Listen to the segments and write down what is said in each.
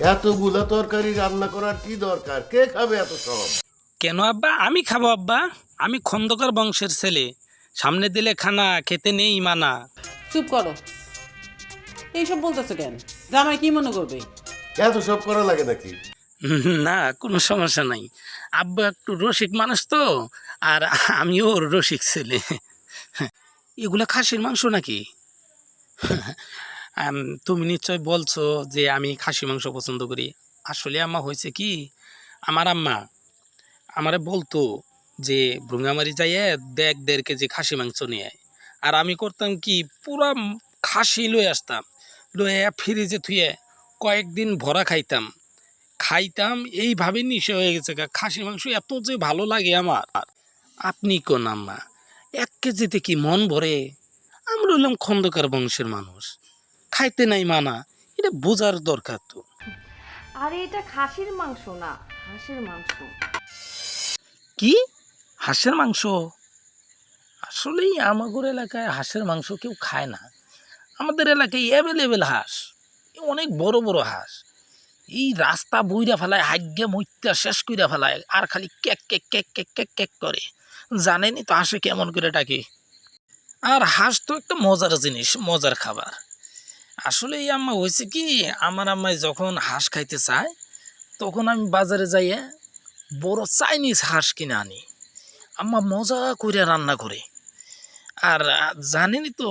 এতগুলা তরকারি রান্না করার কি দরকার? কে খাবে এত সব কেন আব্বা? আমি খাব আব্বা। আমি খন্দকার বংশের ছেলে। সামনে দিলে খানা খেতে নেই মানা। চুপ করো। এইসব বলতেছো কেন? জামাই কি মনে করবে? এত সব করা লাগে নাকি? না কোনো সমস্যা নাই। আব্বা একটু রসিক মানুষ তো আর আমিও ওর রসিক ছেলে। এগুলা খাসির মাংস নাকি? আম, তুমি নিশ্চয় বলছো যে আমি খাসি মাংস পছন্দ করি আসলে আম্মা হয়েছে কি, আমার আম্মা আমারে বলতো যে ভ্রুঙ্গামারি যাইয়ে দেখ দেড় কেজি খাসি মাংস নিয়ে। আর আমি করতাম কি, পুরা খাসি লয়ে আসতাম লয়ে ফ্রিজে থুয়ে কয়েকদিন ভরা খাইতাম খাইতাম, এইভাবে নিশে হয়ে গেছে। খাসি মাংস এত যে ভালো লাগে আমার আপনি কোন আম্মা, এক কেজিতে কি মন ভরে আমরা হইলাম খন্দকার বংশের মানুষ খাইতে নাই মানা এটা বোঝার দরকার তো। আরে এটা খাসির মাংস না হাঁসের মাংস। কি? হাঁসের মাংস? আসলেই আমাদের এলাকায় হাঁসের মাংস কেউ খায় না। আমাদের এলাকায় অ্যাভেলেবেল হাঁস অনেক বড় বড় হাঁস। এই রাস্তা বইরা ফেলায় হাগ্যে মইত্যা শেষ কইরা ফেলায় আর খালি cake cake cake cake cake cake করে। জানেনি তো হাঁসে কেমন করে ডাকে। আর হাঁস তো একটা মজার জিনিস মজার খাবার। আসলে এই আম্মা হয়েছে কি আমার আম্মাই যখন হাঁস খাইতে চায় তখন আমি বাজারে যাইয়া বড় চাইনিজ হাঁস কিনে আনি। আম্মা মজা করে রান্না করে। আর আহ, জানেনই তো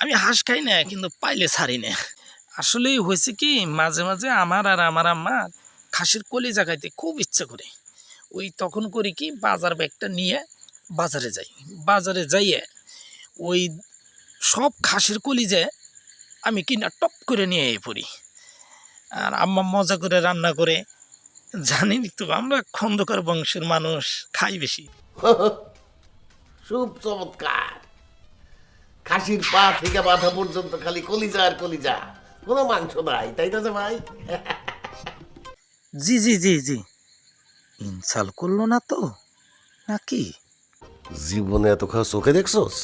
আমি হাঁস খাই না কিন্তু পাইলে ছাড়ি না। আসলে হয়েছে কি মাঝে মাঝে আমার আর আমার আম্মার খাসির কলিজা খাইতে খুব ইচ্ছে করে। ওই তখন করি কি বাজার ব্যাগটা নিয়ে বাজারে যাই। বাজারে যাইয়ে ওই সব খাসির কলিজা আমি কিনা টপ করে নিয়ে এ পড়ি? আর আম্মা মজা করে রান্না করে জানিনি তো আমরা খন্দকার বংশের মানুষ খাই বেশি। খুব চমৎকার। খাসির পা থেকে মাথা পর্যন্ত খালি কলিজা আর কলিজা কোনো মাংস নাই তাই না যে ভাই জি জি জি জি। ইনসাল করল না তো নাকি? জীবনে এত খাওয়া চোখে দেখছোস?